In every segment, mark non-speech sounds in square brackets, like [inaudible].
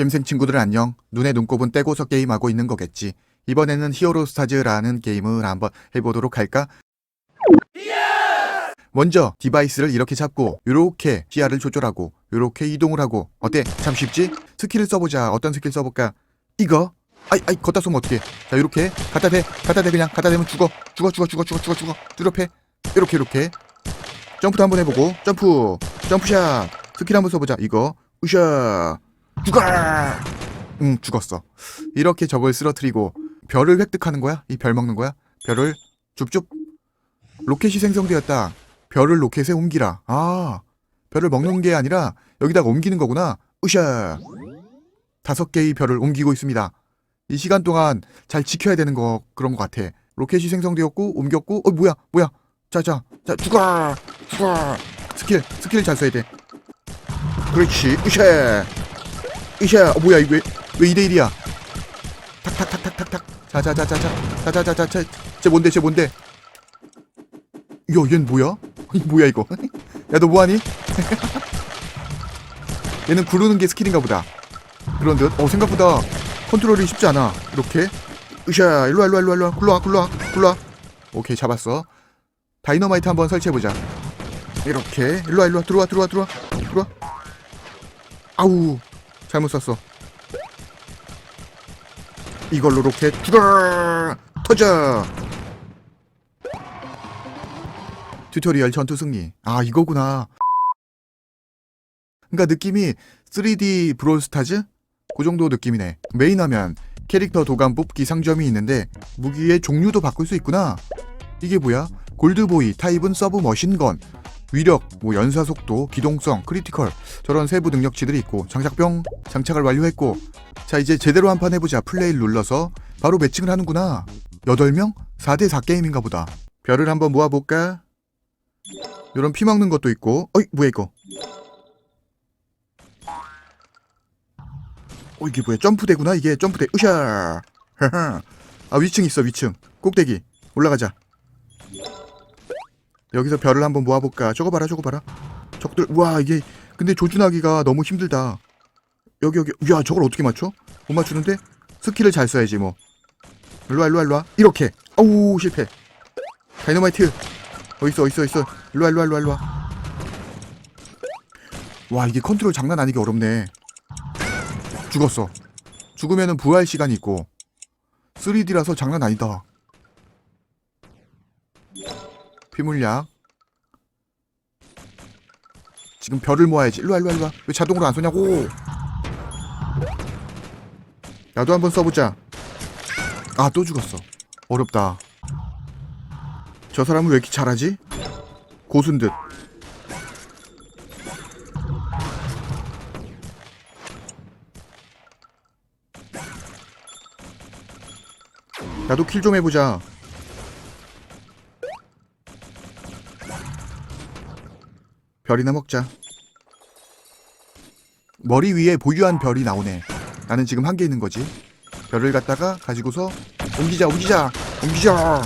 갬생 친구들 안녕. 눈에 눈곱은 떼고서 게임하고 있는 거겠지. 이번에는 히어로 스타즈라는 게임을 한번 해보도록 할까? 먼저 디바이스를 이렇게 잡고 요렇게 시야를 조절하고 요렇게 이동을 하고 어때? 참 쉽지? 스킬을 써보자. 어떤 스킬 써볼까? 이거? 아이 아이 걷다 쏘면 어떡해 자 요렇게 갖다 대 갖다 대 그냥 갖다 대면 죽어 죽어 죽어 죽어 죽어 죽어 죽어 뚜렷해 요렇게 요렇게 점프도 한번 해보고 점프 점프샷 스킬 한번 써보자 이거 으쌰 죽어 응 죽었어. 이렇게 적을 쓰러뜨리고 별을 획득하는 거야? 이 별 먹는 거야? 별을 줍줍. 로켓이 생성되었다. 별을 로켓에 옮기라. 아 별을 먹는 게 아니라 여기다가 옮기는 거구나. 으쌰! 다섯 개의 별을 옮기고 있습니다. 이 시간 동안 잘 지켜야 되는 거 그런 것 같아. 로켓이 생성되었고 옮겼고 어 뭐야 뭐야. 자자 자 죽어 죽어 스킬 스킬 잘 써야 돼. 그렇지. 으쌰 으쌰 어 뭐야 이거 왜, 왜 2대1이야 탁탁탁탁탁탁 자자자자자 자자자자자 쟤 뭔데 쟤 뭔데 야 얘는 뭐야 이 뭐야 이거 야 너 뭐하니 얘는 구르는 게 스킬인가 보다 그런 듯어 생각보다 컨트롤이 쉽지 않아 이렇게 으쌰 일로와 일로와 일로와 일로와 굴러와 굴러와 굴러와 오케이 잡았어 다이너마이트 한번 설치해보자 이렇게 일로와 일로와 들어와 들어와 들어와 들어와 아우 잘못 쐈어. 이걸로 로켓 죽어 터져! 튜토리얼 전투 승리. 아 이거구나. 그러니까 느낌이 3D 브롤스타즈? 그 정도 느낌이네. 메인 화면 캐릭터 도감 뽑기 상점이 있는데 무기의 종류도 바꿀 수 있구나. 이게 뭐야? 골드보이 타입은 서브 머신건 위력 뭐 연사 속도 기동성 크리티컬 저런 세부 능력치들이 있고 장착병 장착을 완료했고 자 이제 제대로 한 판 해보자. 플레이를 눌러서 바로 매칭을 하는구나. 8명? 4대4 게임인가 보다. 별을 한번 모아볼까? 요런 피 먹는 것도 있고. 어이 뭐야 이거? 어 이게 뭐야? 점프대구나 이게? 점프대 으쌰! [laughs] 아 위층 있어 위층. 꼭대기. 올라가자 여기서 별을 한번 모아볼까? 저거 봐라 저거 봐라. 적들 우와 이게 근데 조준하기가 너무 힘들다. 여기 여기 야 저걸 어떻게 맞춰? 못 맞추는데? 스킬을 잘 써야지 뭐. 일로와 일로와 일로와. 이렇게. 아우 실패. 다이너마이트. 어딨어 어딨어 어딨어. 일로와 일로와 일로와 일로와. 와 이게 컨트롤 장난 아니게 어렵네. 죽었어. 죽으면은 부활 시간이 있고. 3D라서 장난 아니다 피물약. 지금 별을 모아야지. 일로와 일로와 일로와. 왜 자동으로 안 쏘냐고. 나도 한번 써보자. 아 또 죽었어. 어렵다. 저 사람은 왜 이렇게 잘하지? 고순 듯. 나도 킬 좀 해보자 별이나 먹자. 머리 위에 보유한 별이 나오네. 나는 지금 한 개 있는 거지. 별을 갖다가 가지고서 옮기자 옮기자 옮기자.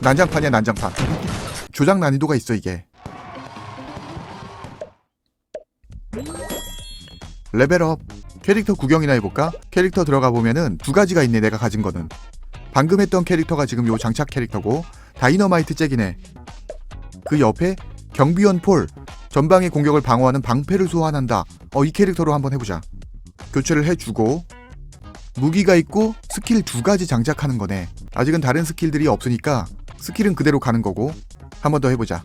난장판이야 난장판. 조작 난이도가 있어 이게. 레벨업. 캐릭터 구경이나 해볼까? 캐릭터 들어가 보면은 두 가지가 있네 내가 가진 거는. 방금 했던 캐릭터가 지금 요 장착 캐릭터고 다이너마이트 잭이네. 그 옆에 경비원 폴 전방의 공격을 방어하는 방패를 소환한다. 어 이 캐릭터로 한번 해보자. 교체를 해주고 무기가 있고 스킬 두 가지 장착하는 거네. 아직은 다른 스킬들이 없으니까 스킬은 그대로 가는 거고 한 번 더 해보자.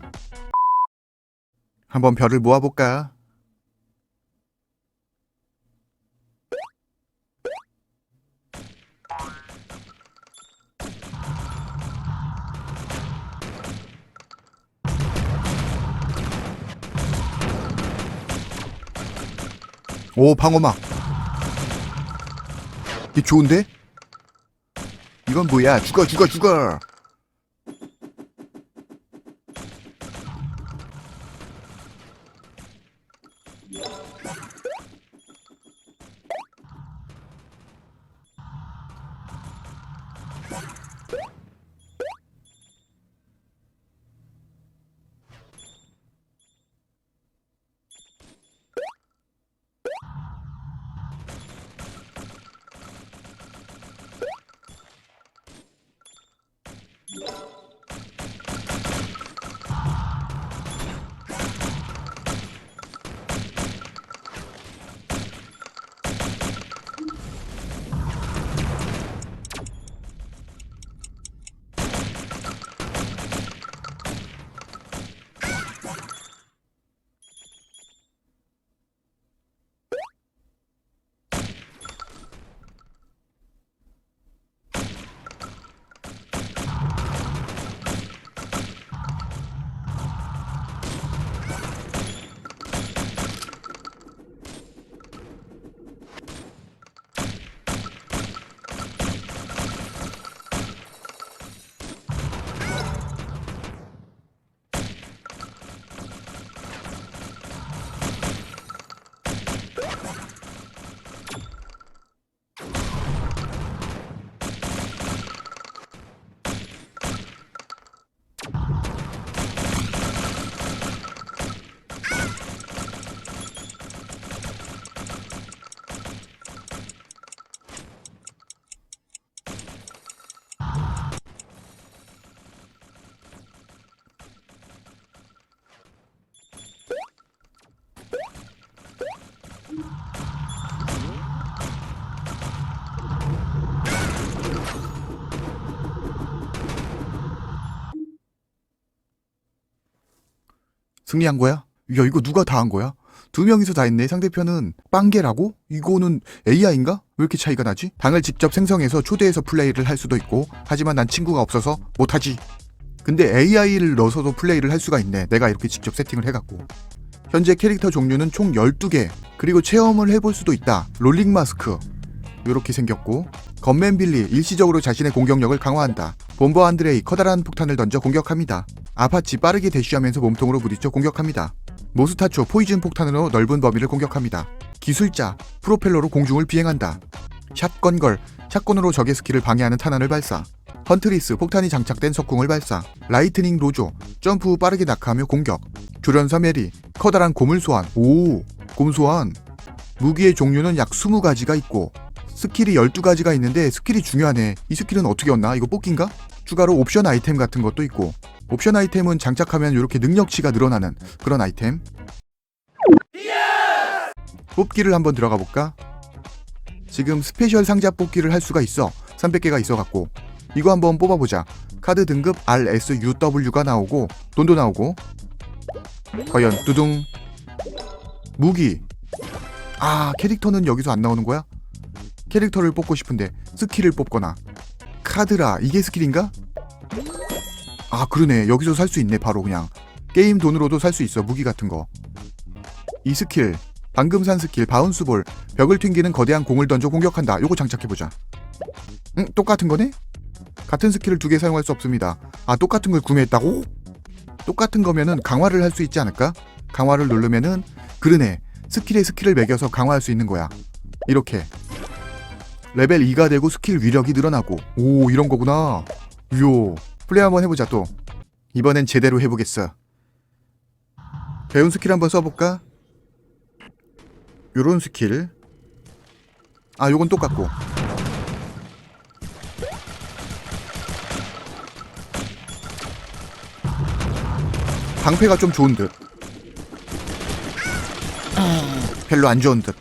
한번 별을 모아볼까 오 방어막. 이 좋은데? 이건 뭐야? 죽어 죽어 죽어. 승리한 거야? 야 이거 누가 다 한 거야? 두 명이서 다 했네. 상대편은 빵개라고? 이거는 AI인가? 왜 이렇게 차이가 나지? 방을 직접 생성해서 초대해서 플레이를 할 수도 있고 하지만 난 친구가 없어서 못하지. 근데 AI를 넣어서도 플레이를 할 수가 있네. 내가 이렇게 직접 세팅을 해갖고. 현재 캐릭터 종류는 총 12개. 그리고 체험을 해볼 수도 있다. 롤링 마스크. 이렇게 생겼고. 건맨 빌리 일시적으로 자신의 공격력을 강화한다. 본버 안드레이 커다란 폭탄을 던져 공격합니다. 아파치 빠르게 대쉬하면서 몸통으로 부딪혀 공격합니다. 모스타초 포이즌 폭탄으로 넓은 범위를 공격합니다. 기술자 프로펠러로 공중을 비행한다. 샷건걸 샷건으로 적의 스킬을 방해하는 탄환을 발사. 헌트리스 폭탄이 장착된 석궁을 발사. 라이트닝 로조 점프 후 빠르게 낙하하며 공격. 조련사 메리 커다란 곰을 소환. 오, 곰 소환. 무기의 종류는 약 20가지가 있고 스킬이 12가지가 있는데 스킬이 중요하네. 이 스킬은 어떻게 얻나? 이거 뽑기인가? 추가로 옵션 아이템 같은 것도 있고 옵션 아이템은 장착하면 이렇게 능력치가 늘어나는 그런 아이템. 뽑기를 한번 들어가 볼까? 지금 스페셜 상자 뽑기를 할 수가 있어. 300개가 있어 갖고. 이거 한번 뽑아 보자. 카드 등급 RSUW가 나오고 돈도 나오고. 과연 두둥 무기. 아, 캐릭터는 여기서 안 나오는 거야? 캐릭터를 뽑고 싶은데 스킬을 뽑거나. 카드라 이게 스킬인가? 아 그러네. 여기서 살 수 있네 바로 그냥. 게임 돈으로도 살 수 있어 무기 같은 거. 이 스킬 방금 산 스킬 바운스볼 벽을 튕기는 거대한 공을 던져 공격한다. 요거 장착해보자. 응 똑같은 거네? 같은 스킬을 두 개 사용할 수 없습니다. 아 똑같은 걸 구매했다고? 똑같은 거면은 강화를 할 수 있지 않을까? 강화를 누르면은 그러네. 스킬에 스킬을 매겨서 강화할 수 있는 거야. 이렇게 레벨 2가 되고 스킬 위력이 늘어나고. 오 이런 거구나. 요 플레이 한번 해보자 또. 이번엔 제대로 해보겠어. 배운 스킬 한번 써볼까? 요런 스킬. 아 요건 똑같고. 방패가 좀 좋은 듯. 별로 안 좋은 듯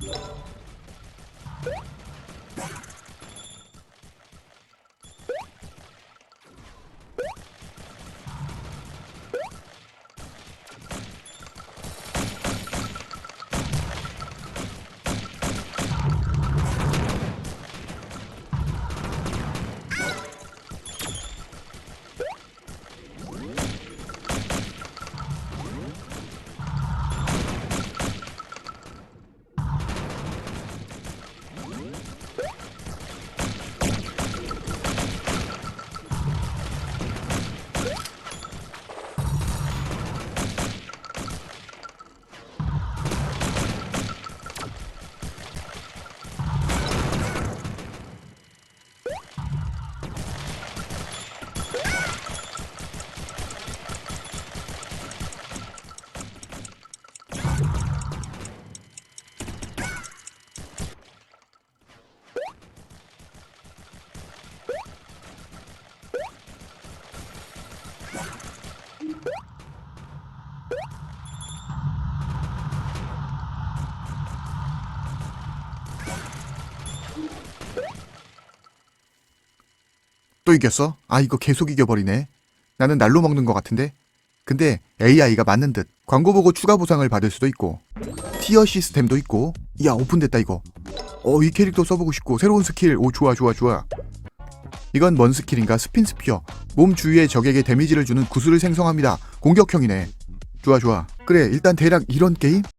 Yeah. 또 이겼어? 아 이거 계속 이겨버리네. 나는 날로 먹는 것 같은데. 근데 AI가 맞는 듯. 광고 보고 추가 보상을 받을 수도 있고. 티어 시스템도 있고. 야 오픈됐다 이거. 어 이 캐릭터 써보고 싶고 새로운 스킬. 오 좋아 좋아 좋아. 이건 뭔 스킬인가? 스핀 스피어. 몸 주위에 적에게 데미지를 주는 구슬을 생성합니다. 공격형이네. 좋아 좋아. 그래 일단 대략 이런 게임?